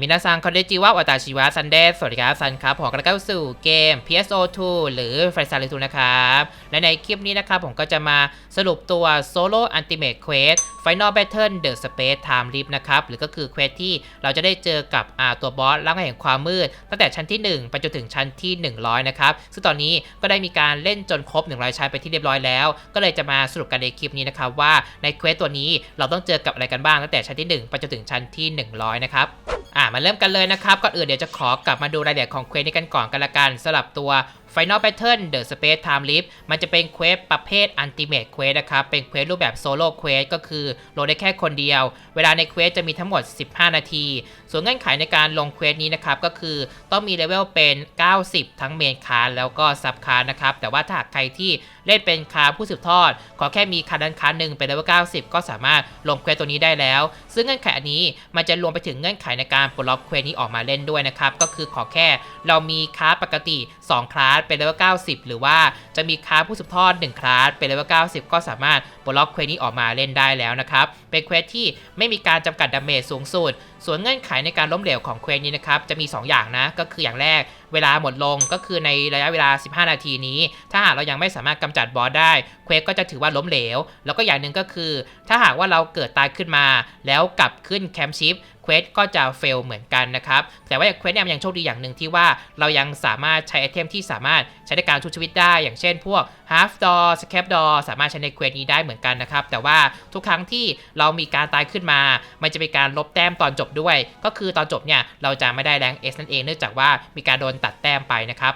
มินาซังคอนเดจิวะวาตาชิวะซันเดสสวัสดีครับซันครับผมกำลังเข้าสู่เกม PSO2 หรือ f r e s a l i t u นะครับ และในคลิปนี้นะครับผมก็จะมาสรุปตัว Solo Ultimate Quest Final Battle The Space Time Leap นะครับ หรือก็คือเควสที่เราจะได้เจอกับตัวบอสร่างแห่งความมืด ตั้งแต่ชั้นที่ 1 ไปจนถึงชั้นที่ 100 นะครับ ซึ่งตอนนี้ก็ได้มีการเล่นจนครบ 100 ชั้นไปที่เรียบร้อยแล้ว ก็เลยจะมาสรุปกันในคลิปนี้นะครับว่าในเควสตัวนี้เราต้องเจอกับอะไรกันบ้างตั้งแต่ชั้นที่ 1 ไปจนถึงชั้นที่ 100 นะครับอะมาเริ่มกันเลยนะครับก่อนอื่นเดี๋ยวจะขอกลับมาดูรายละเอียดของเควสนี้กันก่อนกันละกันสำหรับตัว Final Pattern The Space Time Leap มันจะเป็นเควสประเภท Ultimate Quest นะครับ เป็นเควสรูปแบบโซโล่เควสก็คือโหลดได้แค่คนเดียว เวลาในเควสจะมีทั้งหมด 15 นาที ส่วนเงื่อนไขในการลงเควสนี้นะครับ ก็คือต้องมีเลเวลเป็น 90 ทั้งเมนคาร์แล้วก็ซับคาร์นะครับ แต่ว่าถ้าหากใครที่เล่นเป็นคาร์ผู้สืบทอด ขอแค่มีคาร์ดันคาร์หนึ่งเป็นเลเวล 90 ก็สามารถลงเควสตัวนี้ได้แล้ว ซึ่งเงื่อนไขอันนี้มันจะรวมไปถึงเงื่อนไขในการปลดล็อกเควสนี้ออกมาเล่นด้วยนะครับ ก็คือขอแค่เรามีคาร์ปกติ 2 คลาสเป็นเลเวล90 หรือว่าจะมีคาสผู้สืบทอด1คลาสเป็นเลเวล90 ก็สามารถปลดล็อกเควสนี้ออกมาเล่นได้แล้วนะครับ เป็นเควสที่ไม่มีการจำกัดดาเมจสูงสุด ส่วนเงื่อนไขในการล้มเหลวของเควสนี้นะครับจะมี 2 อย่างนะก็คืออย่างแรกเวลาหมดลงก็คือในระยะเวลา 15 นาทีนี้ ถ้าหากเรายังไม่สามารถกำจัดบอสได้เควสก็จะถือว่าล้มเหลว แล้วก็อย่างหนึ่งก็คือ ถ้าหากว่าเราเกิดตายขึ้นมา แล้วกลับขึ้นแคมป์ชิปเควสก็จะเฟลเหมือนกันนะครับ แต่ว่าเควสเนี่ยมันยังโชคดีอย่างหนึ่งที่ว่าเรายังสามารถใช้ไอเทมที่สามารถใช้ในการชุบชีวิตได้ อย่างเช่นพวก half door scap door สามารถใช้ในเควสนี้ได้เหมือนกันนะครับ แต่ว่าทุกครั้งที่เรามีการตายขึ้นมา มันจะเป็นการลบแต้มตอนจบด้วย ก็คือตอนจบเนี่ยเราจะไม่ได้แรง S นั่นเองเนื่องจากว่ามีการโดนตัดแต้มไปนะครับ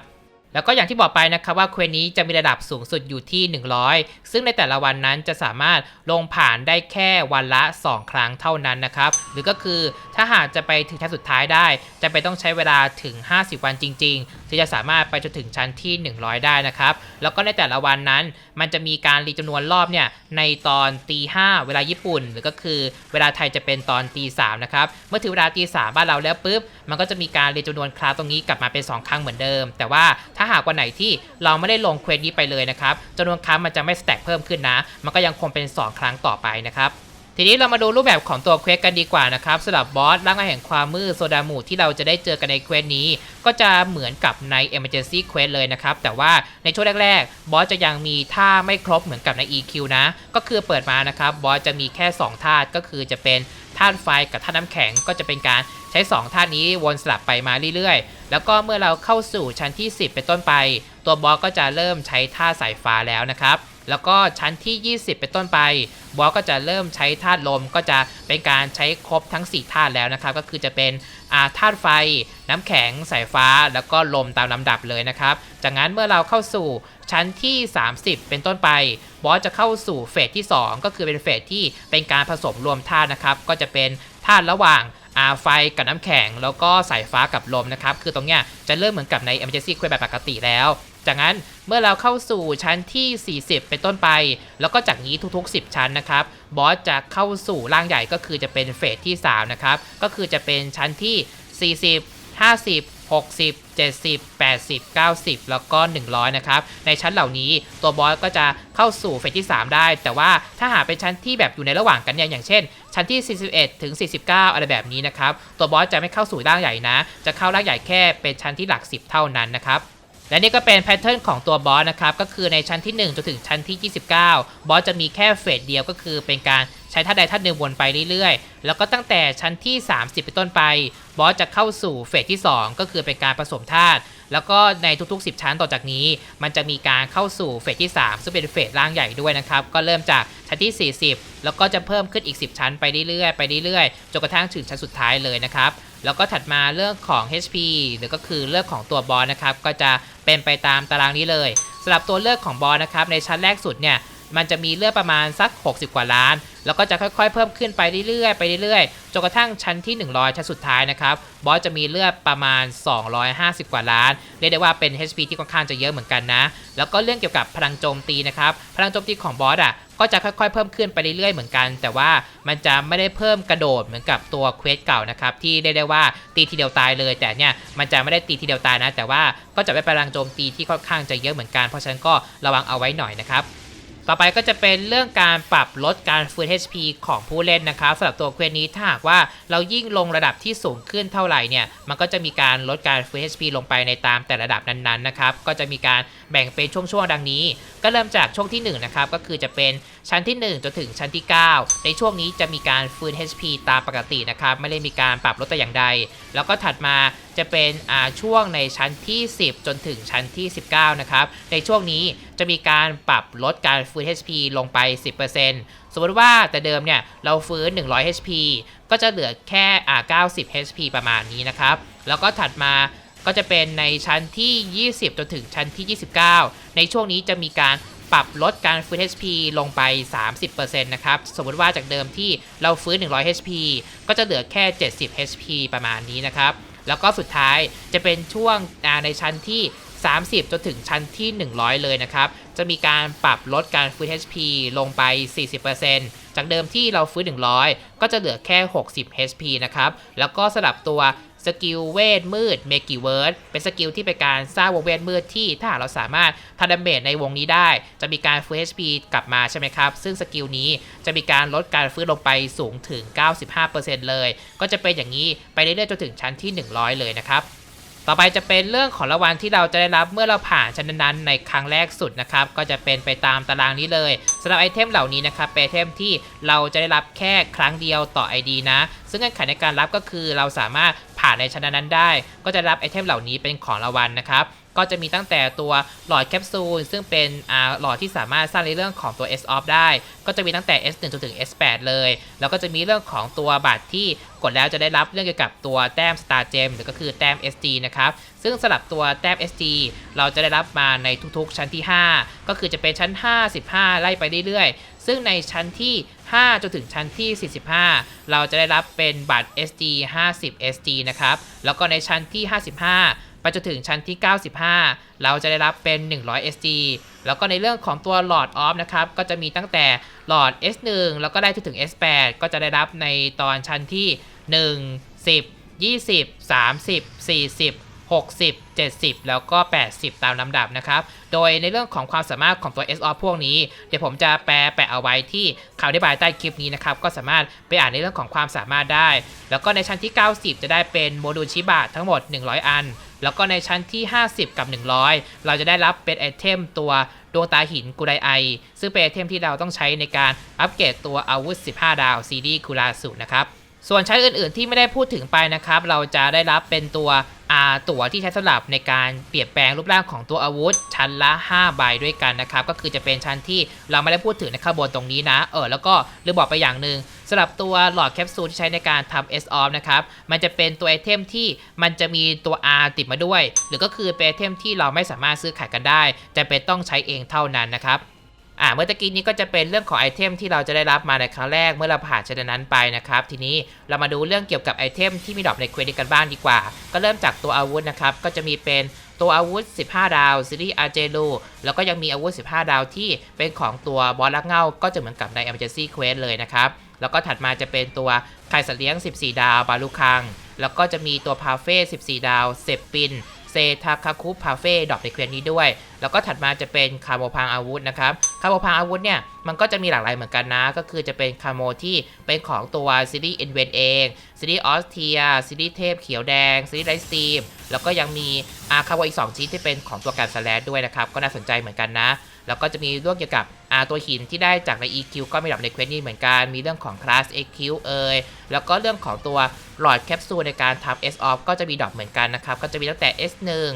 แล้วก็อย่างที่บอกไปนะครับว่าเควสนี้จะมีระดับสูงสุดอยู่ที่ 100 ซึ่งในแต่ละวันนั้นจะสามารถลงผ่านได้แค่วันละ 2 ครั้งเท่านั้นนะครับ หรือก็คือถ้าหากจะไปถึงชั้นสุดท้ายได้ จะไปต้องใช้เวลาถึง 50 วันจริงๆถึงจะสามารถไปจนถึงชั้นที่ 100 ได้นะครับ แล้วก็ในแต่ละวันนั้น มันจะมีการรีจำนวนรอบเนี่ยในตอนตีห้าเวลาญี่ปุ่น หรือก็คือเวลาไทยจะเป็นตอนตีสามนะครับเมื่อถึงเวลาตีสามบ้านเราแล้วปุ๊บมันก็จะมีการรีจำนวนคลาสตรงนี้กลับมาเป็น 2 ครั้งเหมือนเดิม แต่ว่าถ้าหากวันไหนที่เราไม่ได้ลงเควสนี้ไปเลยนะครับจำนวนครั้งมันจะไม่สแต็กเพิ่มขึ้นนะ มันก็ยังคงเป็น 2 ครั้งต่อไปนะครับทีนี้เรามาดูรูปแบบของตัวเควสกันดีกว่านะครับสำหรับบอสร่างแห่งความมืดโซดามูที่เราจะได้เจอกันในเควสนี้ ก็จะเหมือนกับใน Emergency Quest เลยนะครับ แต่ว่าในช่วงแรก ๆ บอสจะยังมีท่าไม่ครบเหมือนกับใน EQ นะ ก็คือเปิดมานะครับบอสจะมีแค่ 2 ท่าก็คือจะเป็นธาตุไฟกับธาน้ำแข็งก็จะเป็นการ ใช้ 2 ท่านี้วนสลับไปมาเรื่อยๆ แล้วก็เมื่อเราเข้าสู่ชั้นที่ 10 เป็นต้นไป ตัวบอสก็จะเริ่มใช้ท่าสายฟ้าแล้วนะครับ แล้วก็ชั้นที่ 20 เป็นต้นไป บอสก็จะเริ่มใช้ธาตุลมก็จะเป็นการใช้ครบทั้ง 4 ธาตุแล้วนะครับ ก็คือจะเป็นอาธาตุไฟ น้ำแข็งสายฟ้า แล้วก็ลมตามลำดับเลยนะครับ จากนั้นเมื่อเราเข้าสู่ชั้นที่ 30 เป็นต้นไป บอสจะเข้าสู่เฟสที่ 2 ก็คือเป็นเฟสที่เป็นการผสมรวมธาตุนะครับ ก็จะเป็นธาตุระหว่าง ไฟกับน้ำแข็ง แล้วก็สายฟ้ากับลมนะครับ คือตรงเนี้ยจะเริ่มเหมือนกับใน Emergency Quest แบบปกติแล้ว จากนั้นเมื่อเราเข้าสู่ชั้นที่ 40 เป็นต้นไป แล้วก็จากนี้ทุกๆ 10 ชั้นนะครับ บอสจะเข้าสู่ร่างใหญ่ก็คือจะเป็นเฟสที่ 3 นะครับ ก็คือจะเป็นชั้นที่ 40 50 60 70 80 90 แล้วก็ 100 นะครับ ในชั้นเหล่านี้ตัวบอสก็จะเข้าสู่เฟสที่ 3 ได้ แต่ว่าถ้าหากเป็นชั้นที่แบบอยู่ในระหว่างกันเนี่ยอย่างเช่น ชั้นที่ 41 ถึง 49 อะไรแบบนี้นะครับ ตัวบอสจะไม่เข้าสู่ร่างใหญ่นะ จะเข้าร่างใหญ่แค่เป็นชั้นที่หลัก 10 เท่านั้นนะครับและนี่ก็เป็นแพทเทิร์นของตัวบอสนะครับ ก็คือในชั้นที่ 1 จนถึงชั้นที่ 29 บอสจะมีแค่เฟสเดียวก็คือเป็นการใช้ท่าใดท่าหนึ่งวนไปเรื่อยๆ แล้วก็ตั้งแต่ชั้นที่ 30 เป็นต้นไป บอสจะเข้าสู่เฟสที่ 2 ก็คือเป็นการผสมธาตุ แล้วก็ในทุก ๆ 10 ชั้นต่อจากนี้ มันจะมีการเข้าสู่เฟสที่ 3 ซึ่งเป็นเฟสร่างใหญ่ด้วยนะครับ ก็เริ่มจากชั้นที่ 40 แล้วก็จะเพิ่มขึ้นอีก 10 ชั้นไปเรื่อยๆไปเรื่อยๆจนกระทั่งถึงชั้นสุดท้ายเลยนะครับแล้วก็ถัดมาเรื่องของ HP หรือก็คือเรื่องของตัวบอสนะครับก็จะเป็นไปตามตารางนี้เลยสำหรับตัวเลือกของบอสนะครับในชั้นแรกสุดเนี่ย มันจะมีเลือดประมาณสัก 60 กว่าล้าน แล้วก็จะค่อยๆ เพิ่มขึ้นไปเรื่อยๆ ไปเรื่อยๆ จนกระทั่งชั้นที่ 100 ชั้นสุดท้ายนะครับ บอสจะมีเลือดประมาณ 250 กว่าล้าน เรียกได้ว่าเป็น HP ที่ค่อนข้างจะเยอะเหมือนกันนะ แล้วก็เรื่องเกี่ยวกับพลังโจมตีนะครับ พลังโจมตีของบอสอะก็จะค่อยๆ เพิ่มขึ้นไปเรื่อยๆ เหมือนกัน แต่ว่ามันจะไม่ได้เพิ่มกระโดดเหมือนกับตัวเควสเก่านะครับที่เรียกได้ว่าตีทีเดียวตายเลย แต่เนี่ยมันจะไม่ได้ตีทีเดียวตายนะ แต่ว่าก็จะได้พลังโจมตีที่ค่อนข้างจะเยอะเหมือนกัน เพราะฉะนั้นก็ระวังเอาไว้หน่อยนะครับ ต่อไปก็จะเป็นเรื่องการปรับลดการฟื้น HP ของผู้เล่นนะครับสำหรับตัวเควสนี้ถ้าหากว่าเรายิ่งลงระดับที่สูงขึ้นเท่าไหร่เนี่ยมันก็จะมีการลดการฟื้น HP ลงไปในตามแต่ระดับนั้นๆนะครับก็จะมีการแบ่งเป็นช่วงๆดังนี้ ก็เริ่มจากช่วงที่1นะครับก็คือจะเป็น ชั้นที่ 1 จนถึงชั้นที่ 9 ในช่วงนี้จะมีการฟื้น HP ตามปกตินะครับ ไม่ได้มีการปรับลดแต่อย่างใด แล้วก็ถัดมาจะเป็นอ่าช่วงในชั้นที่ 10 จนถึงชั้นที่ 19 นะครับ ในช่วงนี้จะมีการปรับลดการฟื้น HP ลงไป 10%สมมติว่าแต่เดิมเนี่ยเราฟื้น 100 HP ก็จะเหลือแค่อ่า90 HP ประมาณนี้นะครับ แล้วก็ถัดมาก็จะเป็นในชั้นที่ 20 จนถึงชั้นที่ 29 ในช่วงนี้จะมีการ ปรับลดการฟื้น HP ลงไป 30%นะครับ สมมติว่าจากเดิมที่เราฟื้น 100 HP ก็จะเหลือแค่ 70 HP ประมาณนี้นะครับ แล้วก็สุดท้ายจะเป็นช่วงในชั้นที่ 30 จนถึงชั้นที่ 100 เลยนะครับ จะมีการปรับลดการฟื้น HP ลงไป 40%จากเดิมที่เราฟื้น 100 ก็จะเหลือแค่ 60 HP นะครับ แล้วก็สลับตัว สกิลเวทมืดเมกิเวิร์ดเป็นสกิลที่เป็นการสร้างวงเวทมืดที่ถ้าหากเราสามารถทำดาเมจในวงนี้ได้ จะมีการฟื้น HP กลับมาใช่ไหมครับ ซึ่งสกิลนี้จะมีการลดการฟื้นลงไปสูงถึง 95%เลย ก็จะเป็นอย่างนี้ไปเรื่อยๆจนถึงชั้นที่ 100 เลยนะครับต่อไปจะเป็นเรื่องของรางวัลที่เราจะได้รับเมื่อเราผ่านชั้นนั้นในครั้งแรกสุดนะครับ ก็จะเป็นไปตามตารางนี้เลยสำหรับไอเทมเหล่านี้นะครับเป็นไอเทมที่เราจะได้รับแค่ครั้งเดียวต่อ ID นะ ซึ่งเงื่อนไขในการรับก็คือเราสามารถ ผ่านในชั้นนั้นได้ ก็จะรับไอเทมเหล่านี้เป็นของรางวัลนะครับก็จะมีตั้งแต่ตัวหลอดแคปซูลซึ่งเป็นหลอดที่สามารถสร้างในเรื่องของตัว S off ได้ ก็จะมีตั้งแต่ S1 จนถึง S8 เลย แล้วก็จะมีเรื่องของตัวบัตรที่กดแล้วจะได้รับเรื่องเกี่ยวกับตัวแต้ม Star Gem หรือก็คือแต้ม SG นะครับ ซึ่งสำหรับตัวแต้ม SG เราจะได้รับมาในทุกๆชั้นที่ 5 ก็คือจะเป็นชั้น5 15ไล่ไปเรื่อยๆ ซึ่งในชั้นที่ 5 จนถึงชั้นที่ 45 เราจะได้รับเป็นบัตร SG 50 SG นะครับ แล้วก็ในชั้นที่ 55 ไปจนถึงชั้นที่ 95 เราจะได้รับเป็น 100 SG แล้วก็ในเรื่องของตัวหลอดออฟนะครับ ก็จะมีตั้งแต่หลอด S1 แล้วก็ได้ถึง S8 ก็จะได้รับในตอนชั้นที่ 1 10 20 30 40 60 70 แล้วก็ 80 ตามลำดับนะครับ โดยในเรื่องของความสามารถของตัว S off พวกนี้ เดี๋ยวผมจะแปลแปะเอาไว้ที่คำอธิบายใต้คลิปนี้นะครับ ก็สามารถไปอ่านในเรื่องของความสามารถได้ แล้วก็ในชั้นที่ 90 จะได้เป็นโมดูลชิบะทั้งหมด 100 อัน แล้วก็ในชั้นที่ 50 กับ 100 เราจะได้รับเป็นไอเทมตัวดวงตาหินกุไดไอ ซึ่งเป็นไอเทมที่เราต้องใช้ในการอัปเกรดตัวอาวุธ 15 ดาวซีรีคูราสุนะครับส่วนชั้นอื่นๆที่ไม่ได้พูดถึงไปนะครับ เราจะได้รับเป็นตัว ตั๋วที่ใช้สำหรับในการเปลี่ยนแปลงรูปร่างของตัวอาวุธ ชั้นละ 5 ใบด้วยกันนะครับ ก็คือจะเป็นชั้นที่เราไม่ได้พูดถึงในข้างบนตรงนี้นะ เออแล้วก็ลืมบอกไปอย่างหนึ่งสำหรับตัวหลอดแคปซูลที่ใช้ในการทำ S off นะครับ มันจะเป็นตัวไอเทมที่มันจะมีตัว R ติดมาด้วย หรือก็คือเป็นไอเทมที่เราไม่สามารถซื้อขายกันได้จะเป็นต้องใช้เองเท่านั้นนะครับ อ่าเมื่อตะกี้นี้ก็จะเป็นเรื่องของไอเทมที่เราจะได้รับมาในครั้งแรกเมื่อเราผ่านชั้นนั้นไปนะครับทีนี้เรามาดูเรื่องเกี่ยวกับไอเทมที่มีดรอปในเควสกันบ้างดีกว่า ก็เริ่มจากตัวอาวุธนะครับก็จะมีเป็นตัวอาวุธ 15 ดาวซีรีส์อาร์เจลูแล้วก็ยังมีอาวุธ 15 ดาวที่เป็นของตัวบอสลักเงา ก็จะเหมือนกับใน Emergency Quest เลยนะครับ แล้วก็ถัดมาจะเป็นตัวไข่สัตว์เลี้ยง 14 ดาว บาลูคัง แล้วก็จะมีตัวพาเฟ่ 14 ดาว เซปปิน เซทาคาคุพาเฟ่ดรอปในเควสนี้ด้วย แล้วก็ถัดมาจะเป็นคาโมพังอาวุธนะครับคาโมพังอาวุธเนี่ยมันก็จะมีหลากหลายเหมือนกันนะ ก็คือจะเป็นคาโมที่เป็นของตัวซีรีส์เอ็นเวนเองซีรีส์ออสเทียซีรีส์เทพเขียวแดงซีรีส์ไลท์ซีมแล้วก็ยังมีอาคาโมอีก 2 ชิ้นที่เป็นของตัวการสแลดด้วยนะครับก็น่าสนใจเหมือนกันนะ แล้วก็จะมีเรื่องเกี่ยวกับตัวหินที่ได้จากใน EQ ก็มีดรอปในเควสนี้เหมือนกัน มีเรื่องของคลาส EQ เอ่ย แล้วก็เรื่องของตัวหลอดแคปซูลในการทำ S off ก็จะมีดอปเหมือนกันนะครับ ก็จะมีตั้งแต่ S1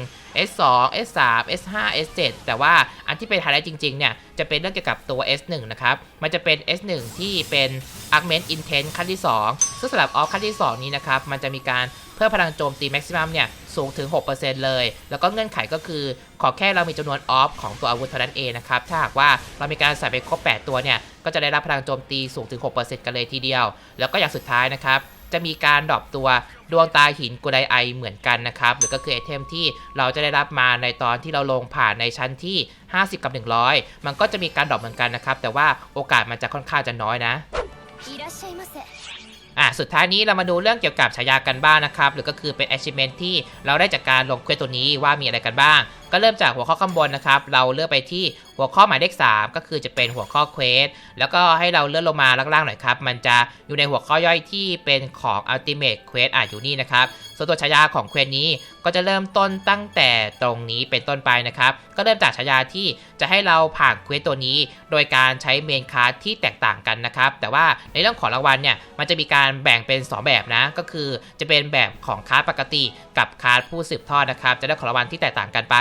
S2 S3 S5 S7 แต่ว่าอันที่เป็นไฮไลท์จริงๆ เนี่ย จะเป็นเรื่องเกี่ยวกับตัว S1 นะครับ มันจะเป็น S1 ที่เป็น Augment Intense ขั้นที่ 2 ซึ่งสำหรับออฟขั้นที่ 2 นี้นะครับ มันจะมีการ เพื่อพลังโจมตีแม็กซิมัมเนี่ยสูงถึง 6%เลย แล้วก็เงื่อนไขก็คือ ขอแค่เรามีจำนวนออฟของตัวอาวุธเท่านั้นเองนะครับ ถ้าหากว่าเรามีการใส่ไปครบ 8 ตัวเนี่ย ก็จะได้รับพลังโจมตีสูงถึง 6%กันเลยทีเดียว แล้วก็อย่างสุดท้ายนะครับจะมีการดรอปตัวดวงตาหินกุไดไอเหมือนกันนะครับ หรือก็คือไอเทมที่เราจะได้รับมาในตอนที่เราลงผ่านในชั้นที่ 50 กับ 100 มันก็จะมีการดรอปเหมือนกันนะครับ แต่ว่าโอกาสมันจะค่อนข้างจะน้อยนะ อะสุดท้ายนี้เรามาดูเรื่องเกี่ยวกับฉายากันบ้างนะครับ หรือก็คือเป็น achievement ที่เราได้จากการลงเควสตัวนี้ว่ามีอะไรกันบ้าง ก็ก็เริ่มจากหัวข้อข้างบนนะครับ เราเลือกไปที่หัวข้อหมายเลข 3 ก็คือจะเป็นหัวข้อเควส แล้วก็ให้เราเลื่อนลงมาล่างๆหน่อยครับ มันจะอยู่ในหัวข้อย่อยที่เป็นของ Ultimate Quest อะอยู่นี่นะครับ ส่วนตัวฉายาของเควสนี้ก็จะเริ่มต้นตั้งแต่ตรงนี้เป็นต้นไปนะครับ ก็เริ่มจากฉายาที่จะให้เราผ่านเควสตัวนี้ โดยการใช้เมนคาร์ดที่แตกต่างกันนะครับ แต่ว่าในเรื่องของรางวัลเนี่ย มันจะมีการแบ่งเป็น 2 แบบนะ ก็คือจะเป็นแบบของคาร์ดปกติ กับคาร์ดผู้สืบทอดนะครับ จะได้ของรางวัลที่แตกต่างกันไป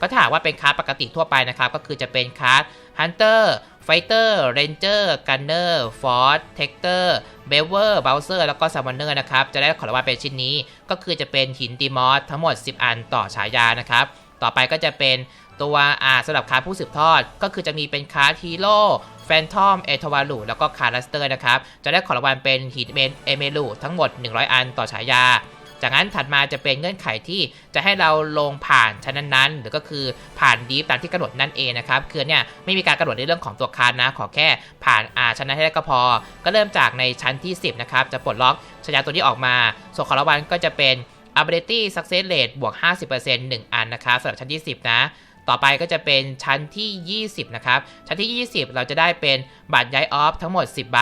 ก็ถ้าหากว่าเป็นคาร์ดปกติทั่วไปนะครับ ก็คือจะเป็นคาร์ด Hunter Fighter Ranger Gunner Force Tector b e v e r Bowser แล้วก็ Summoner นะครับ จะได้ขอรางวัลเป็นชิ้นนี้ ก็คือจะเป็นหินดีมอสทั้งหมด 10 อันต่อฉายานะครับ ต่อไปก็จะเป็นตัวอ่าสำหรับคาร์ดผู้สืบทอด ก็คือจะมีเป็นคาร์ดฮีโร่แฟนทอมเอทวาลูแล้วก็คาร์ลัสเตอร์นะครับ จะได้ของรางวัลเป็นหินเมนเอเมลูทั้งหมด 100 อันต่อฉายา จากนั้นถัดมาจะเป็นเงื่อนไขที่จะให้เราลงผ่านชั้นนั้นๆ หรือก็คือผ่านดีฟตามที่กำหนดนั่นเองนะครับคือเนี่ยไม่มีการกำหนดในเรื่องของตัวคานนะ ขอแค่ผ่านอาชั้นนั้นให้ได้ก็พอ ก็เริ่มจากในชั้นที่ 10 นะครับ จะปลดล็อกชายาตัวนี้ออกมา ส่วนของรางวัลก็จะเป็น ability success rate บวก 50% 1 อันนะครับสำหรับชั้นที่ 10 นะ ต่อไปก็จะเป็นชั้นที่ 20 นะครับ ชั้นที่ 20 เราจะได้เป็นบัตรย้ายออฟทั้งหมด 10 ใบ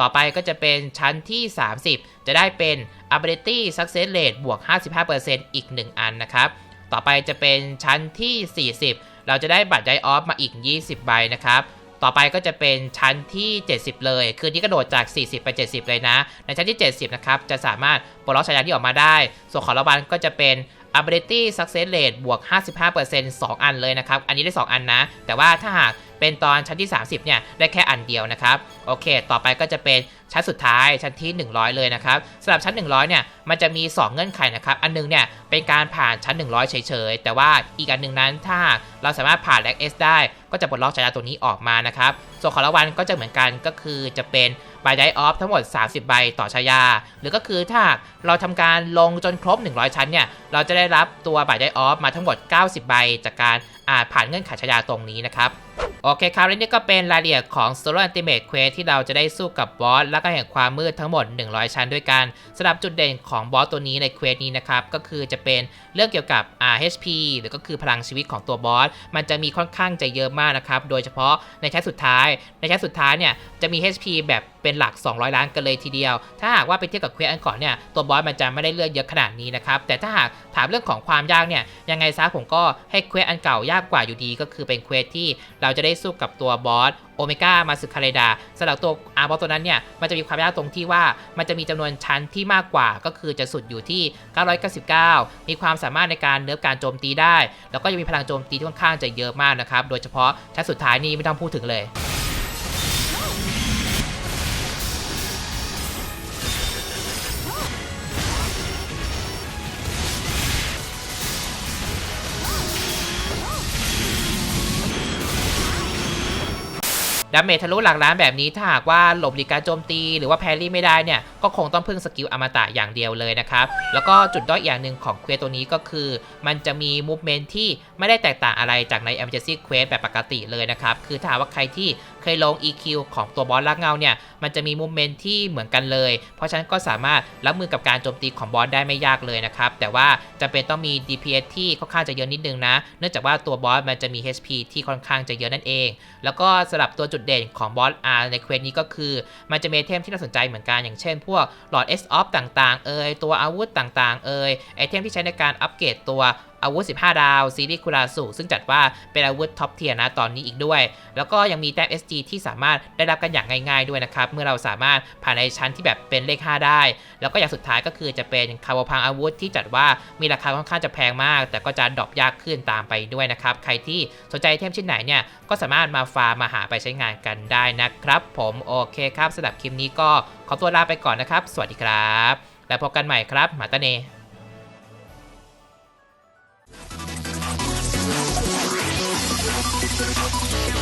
ต่อไปก็จะเป็นชั้นที่ 30 จะได้เป็น ability success rate บวก 55%อีก 1 อันนะครับ ต่อไปจะเป็นชั้นที่ 40 เราจะได้บัตรย้ายออฟมาอีก 20 ใบนะครับต่อไปก็จะเป็นชั้นที่ 70 เลย คือนี่กระโดดจาก 40 ไป 70 เลยนะ ในชั้นที่ 70 นะครับ จะสามารถปลดล็อกฉายาที่ออกมาได้ ส่วนของรางวัลก็จะเป็น ability success rate บวก 55% 2 อันเลยนะครับ อันนี้ได้ 2 อันนะ แต่ว่าถ้าหากเป็นตอนชั้นที่ 30 เนี่ย ได้แค่อันเดียวนะครับ โอเค ต่อไปก็จะเป็นชั้นสุดท้ายชั้นที่ 100 เลยนะครับสำหรับชั้น 100 เนี่ย มันจะมี 2 เงื่อนไขนะครับ อันหนึงเนี่ย เป็นการผ่านชั้น 100 เฉยๆ แต่ว่าอีกอันหนึ่งนั้นถ้าเราสามารถผ่านแล็กเอสได้ ก็จะปลดล็อกฉายาตัวนี้ออกมานะครับ ส่วนของรางวัลก็จะเหมือนกันก็คือจะเป็น ใบไดออฟทั้งหมด 30 ใบต่อชายา หรือก็คือถ้าเราทำการลงจนครบ 100 ชั้นเนี่ย เราจะได้รับตัวใบไดออฟมาทั้งหมด 90 ใบ จากการอ่าผ่านเงื่อนไขชายาตรงนี้นะครับ โอเคครับและนี่ก็เป็นรายละเอียดของ Solo Ultimate Quest ที่เราจะได้สู้กับบอส และก็แห่งความมืดทั้งหมด 100 ชั้นด้วยกันสำหรับจุดเด่นของบอสตัวนี้ในเควสนี้นะครับ ก็คือจะเป็นเรื่องเกี่ยวกับ HP หรือก็คือพลังชีวิตของตัวบอส มันจะมีค่อนข้างจะเยอะมากนะครับ โดยเฉพาะในชั้นสุดท้าย ในชั้นสุดท้ายเนี่ยจะมี HP แบบเป็นหลัก 200 ล้านกันเลยทีเดียว ถ้าหากว่าไปเทียบกับเควสอันก่อนเนี่ยตัวบอสมันจะไม่ได้เลือดเยอะขนาดนี้นะครับ แต่ถ้าหากถามเรื่องของความยากเนี่ยยังไงซะผมก็ให้เควสอันเก่ายากกว่าอยู่ดีก็คือเป็นเควสที่เราราจะได้สู้กับตัวบอสโอเมก้ามาสึคาเรดาสำหรับตัวอาร์บอสตัวนั้นเนี่ยมันจะมีความยากตรงที่ว่ามันจะมีจำนวนชั้นที่มากกว่าก็คือจะสุดอยู่ที่ 999 มีความสามารถในการเนิร์ฟการโจมตีได้ แล้วก็ยังมีพลังโจมตีที่ค่อนข้างจะเยอะมากนะครับ โดยเฉพาะชั้นสุดท้ายนี่ไม่ต้องพูดถึงเลย ดาเมจทะลุหลักล้านแบบนี้ถ้าหากว่าหลบหลีกการโจมตีหรือว่าแพรี่ไม่ได้เนี่ยก็คงต้องพึ่งสกิลอมตะอย่างเดียวเลยนะครับ แล้วก็จุดด้อยอย่างหนึ่งของเควสตัวนี้ก็คือ มันจะมีมูฟเมนที่ไม่ได้แตกต่างอะไรจากใน Emergency Quest แบบปกติเลยนะครับ คือถ้าว่าใครที่เคยลง EQ ของตัวบอสลักเงาเนี่ยมันจะมีมูฟเมนที่เหมือนกันเลย เพราะฉะนั้นก็สามารถรับมือกับการโจมตีของบอสได้ไม่ยากเลยนะครับ แต่ว่าจะเป็นต้องมี DPS ที่ค่อนข้างจะเยอะนิดนึงนะ เนื่องจากว่าตัวบอสมันจะมี HP ที่ค่อนข้างจะเยอะนั่นเอง แล้วก็สำหรับตัวจุดเด่นของบอส R ในเควสนี้ก็คือ มันจะมีไอเทมที่น่าสนใจเหมือนกันอย่างเช่น พวกหลอด S off ต่างๆ เอ่ยตัวอาวุธต่างๆ เอ่ยไอเทมที่ใช้ในการอัปเกรดตัวอาวุธ 15 ดาว ซีรีส์คุราสุซึ่งจัดว่าเป็นอาวุธท็อปเทียร์นะตอนนี้อีกด้วย แล้วก็ยังมีแต้ม SG ที่สามารถได้รับกันอย่างง่าย ๆด้วยนะครับ เมื่อเราสามารถผ่านในชั้นที่แบบเป็นเลข 5 ได้ แล้วก็อย่างสุดท้ายก็คือจะเป็นคาร์บพังอาวุธที่จัดว่ามีราคาค่อนข้างจะแพงมาก แต่ก็จะดรอปยากขึ้นตามไปด้วยนะครับ ใครที่สนใจเทมชิ้นไหนเนี่ยก็สามารถมาฟาร์มมาหาไปใช้งานกันได้นะครับ ผมโอเคครับสำหรับคลิปนี้ก็ขอตัวลาไปก่อนนะครับ สวัสดีครับ แล้วพบกันใหม่ครับมาตาเน Música